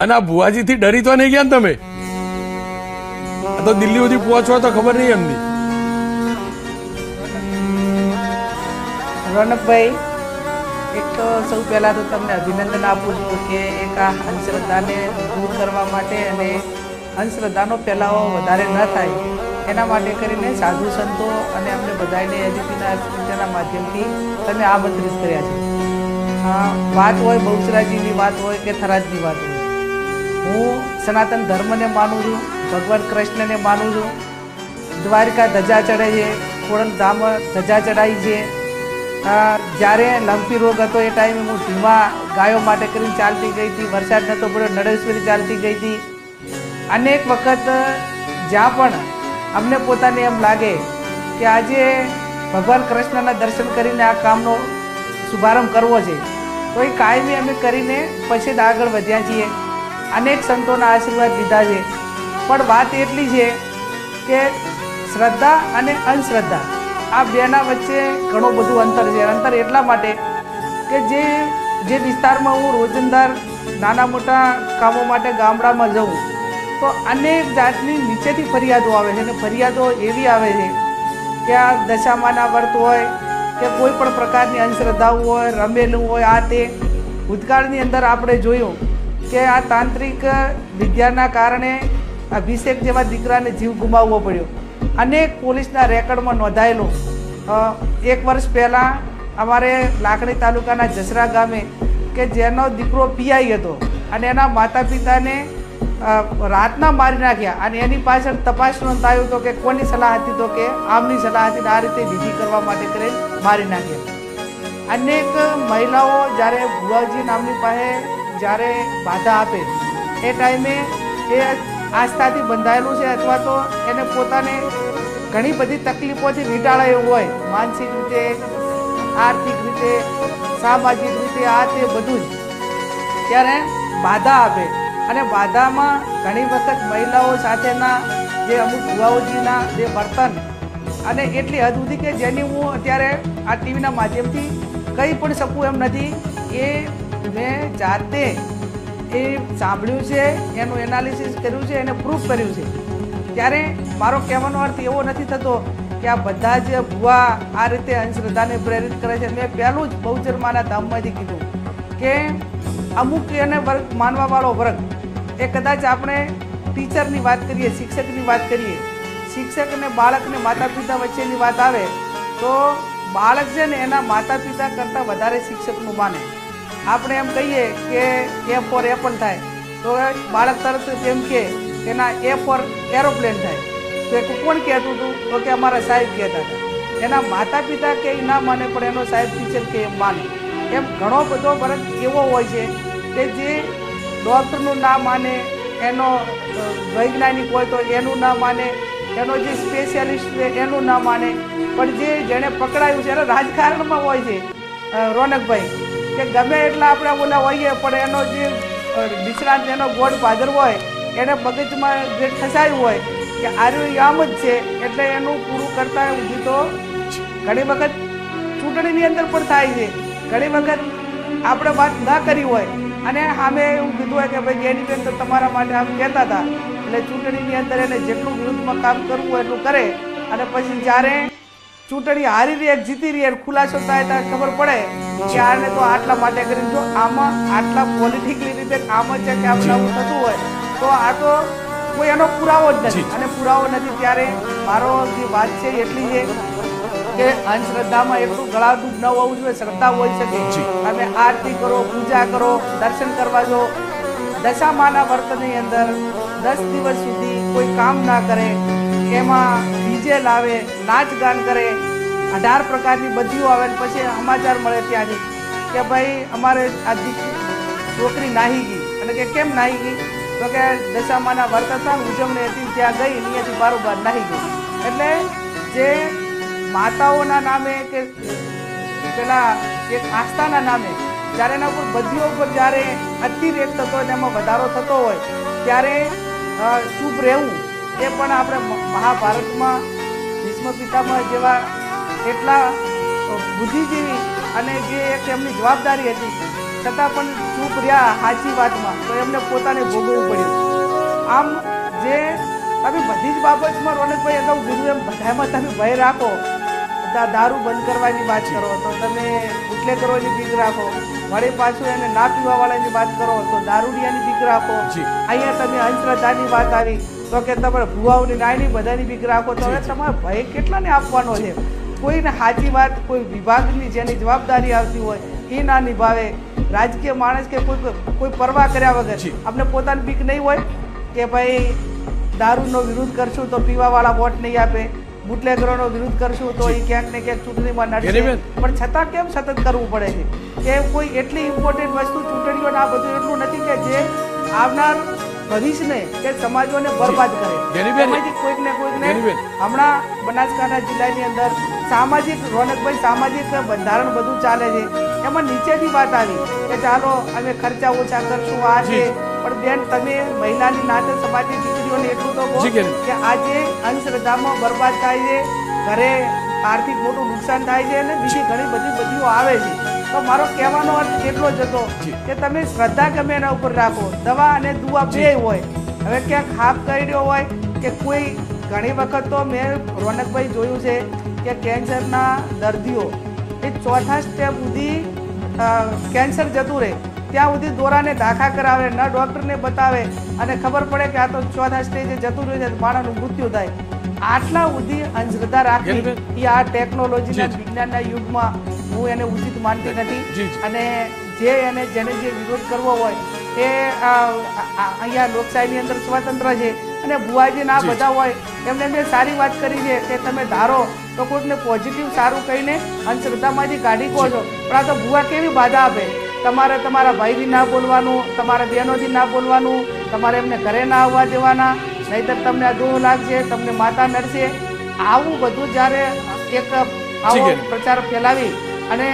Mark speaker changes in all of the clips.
Speaker 1: અને આ ભુવાજીથી ડરી તો નહીં ગયા તમે? આ તો દિલ્હી સુધી પહોંચવા તો ખબર નહીં એમની.
Speaker 2: રોનકભાઈ, એક તો સૌ પહેલાં તો તમને અભિનંદન આપું છું કે એક આ અંધશ્રદ્ધાને દૂર કરવા માટે અને અંધશ્રદ્ધાનો ફેલાવો વધારે ન થાય. એના માટે કરીને સાધુ સંતો અને અમને બધાને એજ્યુકેશનના માધ્યમથી તમે આમંત્રિત કર્યા છે. વાત હોય બહુચરાજીની વાત હોય કે થરાદની વાત હોય. હું સનાતન ધર્મને માનું છું, ભગવાન કૃષ્ણને માનું છું. દ્વારિકા ધજા ચડે છે ખોડલધામ ધજા ચડાવી છે. જ્યારે લંપી રોગ હતો એ ટાઈમે હું ધીમા ગાયો માટે કરીને ચાલતી ગઈ હતી, વરસાદ નહોતો પડ્યો, નડેશ્વરી ચાલતી ગઈ હતી. અનેક વખત જ્યાં પણ અમને પોતાને એમ લાગે કે આજે ભગવાન કૃષ્ણના દર્શન કરીને આ કામનો શુભારંભ કરવો છે. તો એ કાયમી અમે કરીને પછી જ આગળ વધ્યા છીએ. અનેક સંતોના આશીર્વાદ લીધા છે. પણ વાત એટલી છે કે શ્રદ્ધા અને અંધશ્રદ્ધા, આ બેના વચ્ચે ઘણું બધું અંતર છે. અંતર એટલા માટે કે જે જે વિસ્તારમાં હું રોજંદાર નાના મોટા કામો માટે ગામડામાં જઉં, તો અનેક જાતની નીચેથી ફરિયાદો આવે છે અને ફરિયાદો એવી આવે છે કે આ દશામાના વર્ત હોય કે કોઈ પણ પ્રકારની અંધશ્રદ્ધાઓ હોય, રમેલું હોય, આ તે. ભૂતકાળની અંદર આપણે જોયું કે આ તાંત્રિક વિદ્યાના કારણે અભિષેક જેવા દીકરાને જીવ ગુમાવવો પડ્યો. અનેક પોલીસના રેકર્ડમાં નોંધાયેલો. એક વર્ષ પહેલાં અમારે લાખણી તાલુકાના જસરા ગામે કે જેનો દીકરો પીઆઈ હતો અને એના માતા પિતાને રાતના મારી નાખ્યા અને એની પાછળ તપાસ નોંધાયો હતો કે કોની સલાહ હતી તો કે આમની સલાહ હતી આ રીતે વિધિ કરવા માટે કરી મારી નાખ્યા. અનેક મહિલાઓ જ્યારે ભુવાજી નામની પાસે જ્યારે બાધા આપે, એ ટાઈમે એ આસ્થાથી બંધાયેલું છે અથવા તો એને પોતાને ઘણી બધી તકલીફોથી વીંટાળાયું હોય, માનસિક રીતે, આર્થિક રીતે, સામાજિક રીતે, આ તે બધું જ. ત્યારે બાધા આપે. અને બાધામાં ઘણી વખત મહિલાઓ સાથેના જે અમુક ભુવાઓજીના જે વર્તન અને એટલી હદ સુધી કે જેની હું અત્યારે આ ટીવીના માધ્યમથી કંઈ પણ શકું એમ નથી, એ મેં જાતે એ સાંભળ્યું છે, એનું એનાલિસિસ કર્યું છે, એને પ્રૂફ કર્યું છે. ત્યારે મારો કહેવાનો અર્થ એવો નથી થતો કે આ બધા જ ભુવા આ રીતે અંધશ્રદ્ધાને પ્રેરિત કરે છે. મેં પહેલું જ બહુચરમાના ધામમાંથી કીધું કે અમુક એને વર્ગ, માનવાવાળો વર્ગ, એ કદાચ આપણે ટીચરની વાત કરીએ, શિક્ષકની વાત કરીએ, શિક્ષક અને બાળકને માતા પિતા વચ્ચેની વાત આવે તો બાળક છે ને એના માતા પિતા કરતાં વધારે શિક્ષકનું માને. આપણે એમ કહીએ કે એ ફોર એપલ થાય. તો બાળક તરત એમ કે એના એ ફોર એરોપ્લેન થાય. તો એ કોણ કહેતું હતું? તો કે અમારા સાહેબ કહેતા હતા. એના માતા પિતા કે ના માને, પણ એનો સાહેબ ટીચર કે એમ માને. એમ ઘણો બધો ફરક એવો હોય છે કે જે ડૉક્ટરનું ના માને, એનો વૈજ્ઞાનિક હોય તો એનું ના માને, એનો જે સ્પેશિયાલિસ્ટ છે એનું ના માને. પણ જે જેણે પકડાયું છે, એને રાજકારણમાં હોય છે રોનકભાઈ. કે ગમે એટલા આપણે ઓલા હોઈએ, પણ એનો જે નિષ્ણાંત એનો ગોળ ભાદર હોય, એને મગજમાં જે ઠસાયું હોય, કે આર્યું આમ જ છે, એટલે એનું પૂરું કરતા સુધી તો ઘણી વખત ચૂંટણીની અંદર પણ થાય છે. ઘણી વખત આપણે વાત ના કરી હોય, અને સામે એવું કીધું હોય કે ભાઈ, જેની બેન તો તમારા માટે આમ કહેતા હતા. એટલે ચૂંટણીની અંદર એને જેટલું વિરુદ્ધમાં કામ કરવું એટલું કરે, અને પછી જ્યારે ચૂંટણી હારી રહી જીતી રહી અને ખુલાસો થાય ત્યારે ખબર પડે કે આને તો આટલા માટે કરીને જો આમાં આટલા પોલિટિકલી રીતે આમાં છે કે આપણે આવું થતું હોય તો આ તો કોઈ એનો પુરાવો જ નથી. અને પુરાવો નથી ત્યારે મારો જે વાત છે એટલી છે કે અંધશ્રદ્ધામાં એટલું ગળાડૂબ ન હોવું જોઈએ શ્રદ્ધા હોઈ શકે. તમે આરતી કરો પૂજા કરો દર્શન કરવા જો દશામાના વર્તનની અંદર દસ દિવસ સુધી કોઈ કામ ના કરે એમાં ડીજે લાવે નાચ ગાન કરે અઢાર પ્રકારની બધીઓ આવે પછી સમાચાર મળે ત્યાંથી કે ભાઈ અમારે આ છોકરી નાહી ગઈ. અને કે કેમ નાહી ગઈ? તો કે દશામાના વર્તસાન ઉજવણી હતી, ત્યાં ગઈ, અહીંયાથી બારોબાર નાહી ગઈ એટલે જે માતાઓના નામે કે પેલા એક આસ્થાના નામે જ્યારે એના ઉપર બધીઓ ઉપર જ્યારે અતિરેક થતો હોય એમાં વધારો થતો હોય, ત્યારે ચૂપ રહેવું એ પણ આપણે મહાભારતમાં, ભીષ્મ પિતામાં જેવા એટલા બુદ્ધિજીવી અને જે એક એમની જવાબદારી હતી છતાં પણ ચૂપ રહ્યા સાચી વાતમાં તો એમને પોતાને ભોગવવું પડ્યું. આમ જે તમે બધી જ બાબતમાં રોનકભાઈ અગાઉ કીધું એમ બધામાં તમે ભય રાખો. દારૂ બંધ કરવાની વાત કરો તો તમે ઉટલે કરવાની બીક રાખો. વળી પાછું એને ના પીવા વાળાની વાત કરો તો દારૂડિયાની બીક રાખો. અહીંયા તમે અંધશ્રદ્ધાની વાત આવી. તો કે તમારે ભુવાઓની નાયની બધાની બીક રાખો. તો હવે તમારે ભય કેટલાને આપવાનો છે? કોઈને સાચી વાત કોઈ વિભાગની જેની જવાબદારી આવતી હોય એ ના નિભાવે. રાજકીય માણસ કે કોઈ કોઈ પરવા કર્યા વગર. આપણે પોતાની બીક નહીં હોય કે ભાઈ દારૂનો વિરોધ કરશું તો પીવાવાળા વોટ નહીં આપે બુટલેગરોનો વિરોધ કરશું તો એ ક્યાંક ને ક્યાંક ચૂંટણીમાં નડશે. પણ છતાં કેમ સતત કરવું પડે છે? કે કોઈ એટલી ઇમ્પોર્ટન્ટ વસ્તુ ચૂંટણીઓને આ બધું એટલું નથી કે જે આવનાર ભવિષ્યને કે સમાજોને બરબાદ કરે. એમાંથી કોઈક ને કોઈકને
Speaker 1: ને
Speaker 2: હમણાં બનાસકાંઠા જિલ્લાની અંદર સામાજિક રોનકભાઈ સામાજિક બંધારણ બધું ચાલે છે. એમાં નીચેની વાત આવી કે ચાલો અમે ખર્ચા ઓછા કરશું આ છે. પણ બેન તમે મહિલાની નાતે સમાજની દીકરીઓને એટલું તો કહો કે આજે અંધશ્રદ્ધામાં બરબાદ થાય છે ઘરે આર્થિક મોટું નુકસાન થાય છે અને બીજી ઘણી બધી બધીઓ આવે છે. તો મારો કહેવાનો અર્થ એટલો જ હતો કે તમે શ્રદ્ધા ગમે એના ઉપર રાખો. દવા અને દુઆ બે હોય. હવે ક્યાંક હાફ કર્યો હોય કે કોઈ ઘણી વખત તો મેં રોનકભાઈ જોયું છે કે કેન્સરના દર્દીઓ એ ચોથા સ્ટેપ સુધી કેન્સર જતું રહે. ત્યાં સુધી દોરાને દાખા કરાવે ન ડૉક્ટરને બતાવે અને ખબર પડે કે આ તો ચોથા સ્ટેજે જતું રહ્યું છે માણસનું મૃત્યુ થાય. આટલા સુધી અંધશ્રદ્ધા રાખવી એ આ ટેકનોલોજીના વિજ્ઞાનના યુગમાં હું એને ઉચિત માનતી નથી. અને જે એને જેને જે વિરોધ કરવો હોય એ અહીંયા લોકશાહીની અંદર સ્વતંત્ર છે. અને ભુવાજી
Speaker 1: ના.
Speaker 2: બધા હોય એમને મેં સારી વાત કરી છે કે તમે ધારો તો કોઈકને પોઝિટિવ સારું કહીને અંધશ્રદ્ધામાંથી કાઢી કહો છો પણ આ તો ભુવા કેવી બાધા આપે? તમારે તમારા ભાઈથી ના બોલવાનું તમારા બહેનોથી ના બોલવાનું તમારે એમને ઘરે ના આવવા દેવાના નહીતર તમને આ દોહ લાગશે તમને માતા નડશે. આવું બધું જ્યારે એક આવો પ્રચાર ફેલાવી અને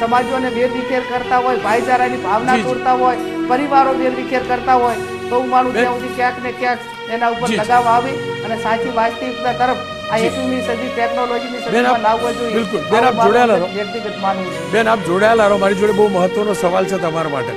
Speaker 2: સમાજોને વેરવિખેર કરતા હોય ભાઈચારાની ભાવના. તોડતા હોય પરિવારો વેરવિખેર કરતા હોય તો હું માનું. ત્યાં સુધી ક્યાંક ને ક્યાંક એના ઉપર. લગાવ આવી અને સાચી વાસ્તવિકતા તરફ આ એકવીસમી સદી ટેકનોલોજીની સદીમાં લાવવો જોઈએ
Speaker 1: બિલકુલ. બેન, આપ જોડાયેલા રહો.
Speaker 2: વ્યક્તિગત માનવું
Speaker 1: બેન આપ જોડાયેલા રહો મારી જોડે બહુ મહત્વનો સવાલ છે તમારા માટે